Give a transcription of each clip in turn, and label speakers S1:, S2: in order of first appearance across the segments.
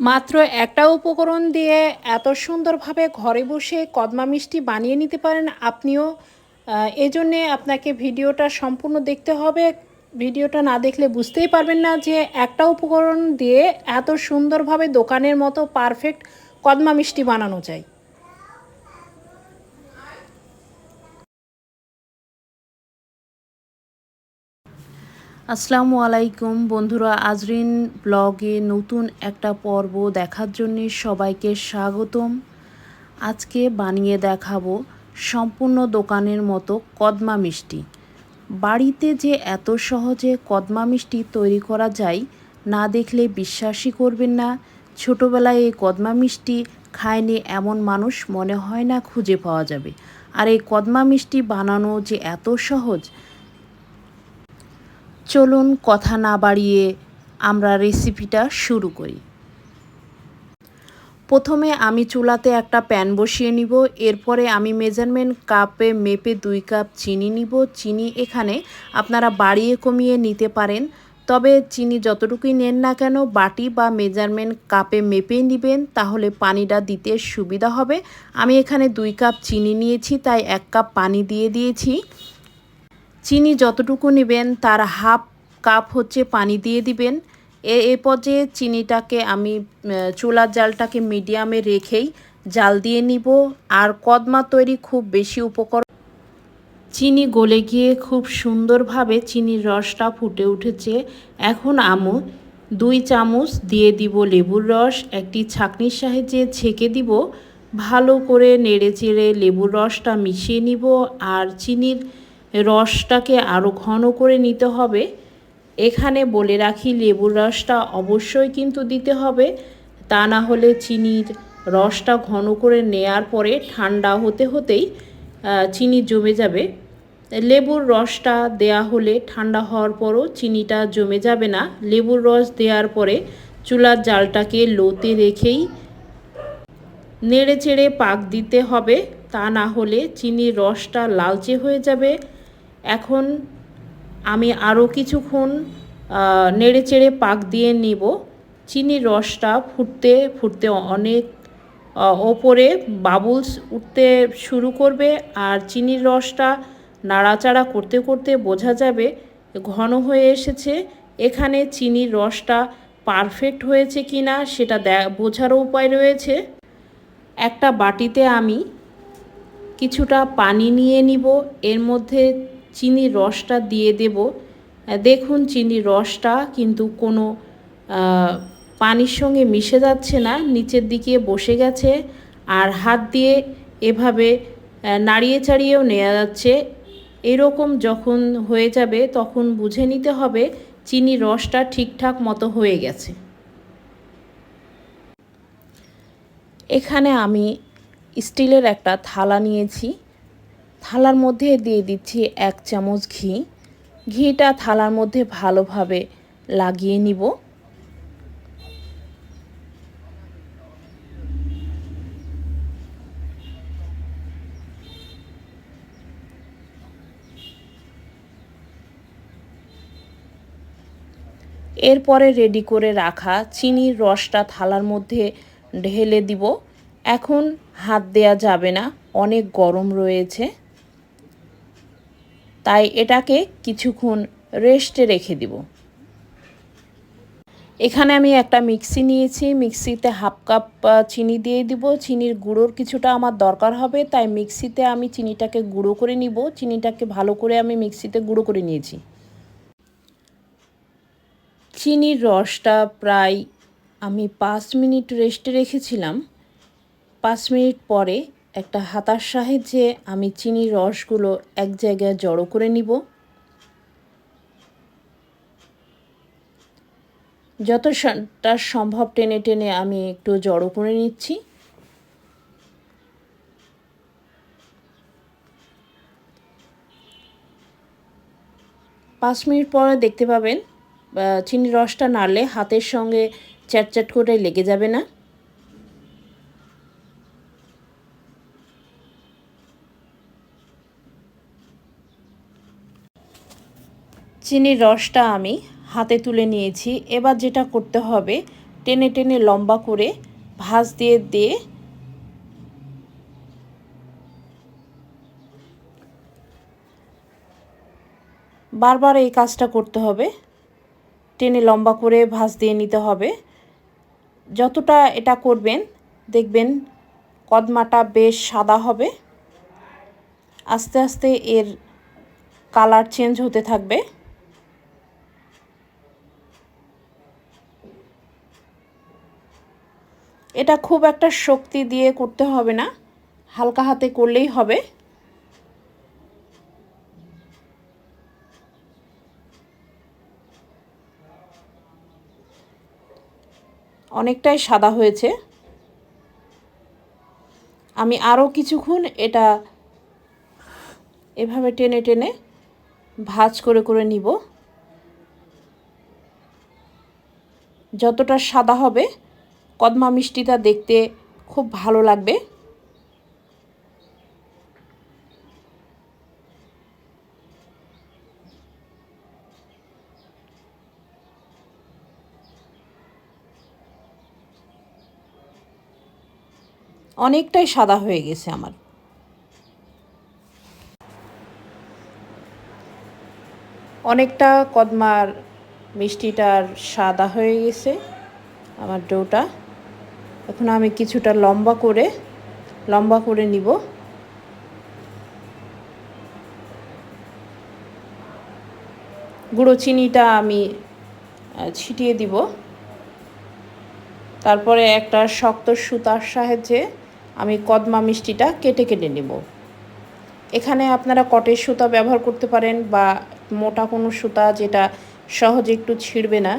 S1: মাত্র একটা উপকরণ দিয়ে এত সুন্দরভাবে ঘরে বসে কদমা মিষ্টি বানিয়ে নিতে পারেন আপনিও। এজন্যে আপনাকে ভিডিওটা সম্পূর্ণ দেখতে হবে। ভিডিওটা না দেখলে বুঝতেই পারবেন না যে একটা উপকরণ দিয়ে এত সুন্দরভাবে দোকানের মতো পারফেক্ট কদমা মিষ্টি বানানো যায়। আসসালামু আলাইকুম বন্ধুরা, আজরিন ব্লগে নতুন একটা পর্ব দেখার জন্য সবাইকে স্বাগতম। আজকে বানিয়ে দেখাবো সম্পূর্ণ দোকানের মতো কদমা মিষ্টি। বাড়িতে যে এত সহজে কদমা মিষ্টি তৈরি করা যায়, না দেখলে বিশ্বাসই করবেন না। ছোটোবেলায় এই কদমা মিষ্টি খায়নি এমন মানুষ মনে হয় না খুঁজে পাওয়া যাবে। আর এই কদমা মিষ্টি বানানো যে এত সহজ চলুন কথা না বাড়িয়ে আমরা রেসিপিটা শুরু করি। প্রথমে আমি চুলাতে একটা প্যান বসিয়ে নিব, এরপরে আমি মেজারমেন্ট কাপে মেপে দুই কাপ চিনি নিব। চিনি এখানে আপনারা বাড়িয়ে কমিয়ে নিতে পারেন, তবে চিনি যতটুকুই নেন না কেন বাটি বা মেজারমেন্ট কাপে মেপে নেবেন, তাহলে পানিটা দিতে সুবিধা হবে। আমি এখানে দুই কাপ চিনি নিয়েছি, তাই এক কাপ পানি দিয়ে দিয়েছি। চিনি যতটুকু নেবেন, তার হাফ কাপ হচ্ছে পানি দিয়ে দিবেন। এ এ পর্যায়ে চিনিটাকে আমি চুলার জালটাকে মিডিয়ামে রেখেই জাল দিয়ে নিব। আর কদমা তৈরি খুব বেশি উপকরণ চিনি গলে গিয়ে খুব সুন্দরভাবে চিনির রসটা ফুটে উঠেছে। এখন আমু দুই চামচ দিয়ে দিব লেবুর রস, একটি ছাঁকনির সাহায্যে ছেঁকে দিব। ভালো করে নেড়ে চেড়ে লেবুর রসটা মিশিয়ে নিব। আর চিনির রসটাকে আরও ঘন করে নিতে হবে। এখানে বলে রাখি, লেবুর রসটা অবশ্যই কিন্তু দিতে হবে। তা না হলে চিনির রসটা ঘন করে নেয়ার পরে ঠান্ডা হতে হতেই চিনি জমে যাবে। লেবুর রসটা দেয়া হলে ঠান্ডা হওয়ার পরও চিনিটা জমে যাবে না। লেবুর রস দেওয়ার পরে চুলার জালটাকে লোতে রেখেই নেড়ে চেড়ে পাক দিতে হবে। তা না হলে চিনির রসটা লালচে হয়ে যাবে। এখন আমি আরও কিছুক্ষণ নেড়ে চেড়ে পাক দিয়ে নিব। চিনির রসটা ফুটতে ফুটতে অনেক ওপরে বাবুলস উঠতে শুরু করবে আর চিনির রসটা নাড়াচাড়া করতে করতে বোঝা যাবে ঘন হয়ে এসেছে। এখানে চিনির রসটা পারফেক্ট হয়েছে কি না সেটা বোঝারও উপায় রয়েছে। একটা বাটিতে আমি কিছুটা পানি নিয়ে নিব। এর মধ্যে চিনির রসটা দিয়ে দেব। দেখুন চিনির রসটা কিন্তু কোনো পানির সঙ্গে মিশে যাচ্ছে না, নিচের দিকে বসে গেছে আর হাত দিয়ে এভাবে নাড়িয়ে চাড়িয়েও নেওয়া যাচ্ছে। এরকম যখন হয়ে যাবে তখন বুঝে নিতে হবে চিনির রসটা ঠিকঠাক মতো হয়ে গেছে। এখানে আমি স্টিলের একটা থালা নিয়েছি। থালার মধ্যে দিয়ে দিচ্ছি এক চামচ ঘি। ঘিটা থালার মধ্যে ভালোভাবে লাগিয়ে নিব। এরপরে রেডি করে রাখা চিনির রসটা থালার মধ্যে ঢেলে দিব। এখন হাত দেয়া যাবে না, অনেক গরম রয়েছে। তাই এটাকে কিছুক্ষণ রেস্টে রেখে দিব। এখানে আমি একটা মিক্সি নিয়েছি। মিক্সিতে হাফ কাপ চিনি দিয়ে দিব। চিনির গুঁড়োর কিছুটা আমার দরকার হবে, তাই মিক্সিতে আমি চিনিটাকে গুঁড়ো করে নিব। চিনিটাকে ভালো করে আমি মিক্সিতে গুঁড়ো করে নিয়েছি। চিনির রসটা প্রায় আমি পাঁচ মিনিট রেস্টে রেখেছিলাম। পাঁচ মিনিট পরে একটা হাতার সাহায্যে আমি চিনির রসগুলো এক জায়গায় জড়ো করে নিব। যতটা সম্ভব টেনে টেনে আমি একটু জড়ো করে নিচ্ছি। পাঁচ মিনিট পরে দেখতে পাবেন চিনির রসটা নাড়লে হাতের সঙ্গে চ্যাট চ্যাট করে লেগে যাবে না। চিনির রসটা আমি হাতে তুলে নিয়েছি। এবার যেটা করতে হবে, টেনে টেনে লম্বা করে ভাঁজ দিয়ে দিয়ে বারবার এই কাজটা করতে হবে। টেনে লম্বা করে ভাঁজ দিয়ে নিতে হবে। যতটা এটা করবেন, দেখবেন কদমাটা বেশ সাদা হবে। আস্তে আস্তে এর কালার চেঞ্জ হতে থাকবে। এটা খুব একটা শক্তি দিয়ে করতে হবে না। হালকা হাতে করলেই হবে। অনেকটাই সাদা হয়েছে। আমি আরও কিছুক্ষণ এটা এভাবে টেনে টেনে ভাজ করে করে নিব। যতটা সাদা হবে কদমা মিষ্টিটা দেখতে খুব ভালো লাগবে। অনেকটাই সাদা হয়ে গেছে আমার। অনেকটা কদমার মিষ্টিটার সাদা হয়ে গেছে আমার ডোটা। এখন আমি কিছুটা লম্বা করে লম্বা করে নিব। গুঁড়ো চিনিটা আমি ছিটিয়ে দিব। তারপরে একটা শক্ত সুতার সাহায্যে আমি কদমা মিষ্টিটা কেটে কেটে নেব। এখানে আপনারা কটের সুতা ব্যবহার করতে পারেন বা মোটা কোনো সুতা যেটা সহজে একটু ছিঁড়বে না।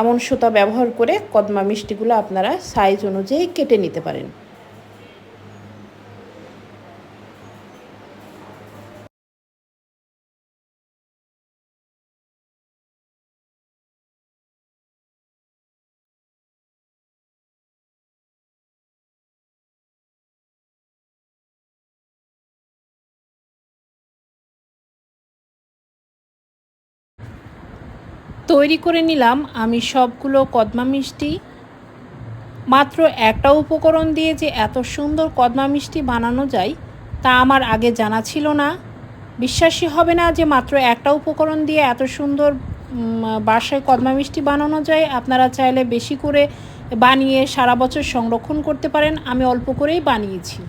S1: এমন সুতা ব্যবহার করে কদমা মিষ্টিগুলো আপনারা সাইজ অনুযায়ী কেটে নিতে পারেন। তৈরি করে নিলাম। আমি সবগুলো কদমা মিষ্টি, মাত্র একটা উপকরণ দিয়ে যে এত সুন্দর কদমা মিষ্টি বানানো যায়, তা আমার আগে জানা ছিল না। বিশ্বাসই হবে না যে মাত্র একটা উপকরণ দিয়ে এত সুন্দর বাসায় কদমা মিষ্টি বানানো যায়। আপনারা চাইলে বেশি করে বানিয়ে সারা বছর সংরক্ষণ করতে পারেন। আমি অল্প করেই বানিয়েছি।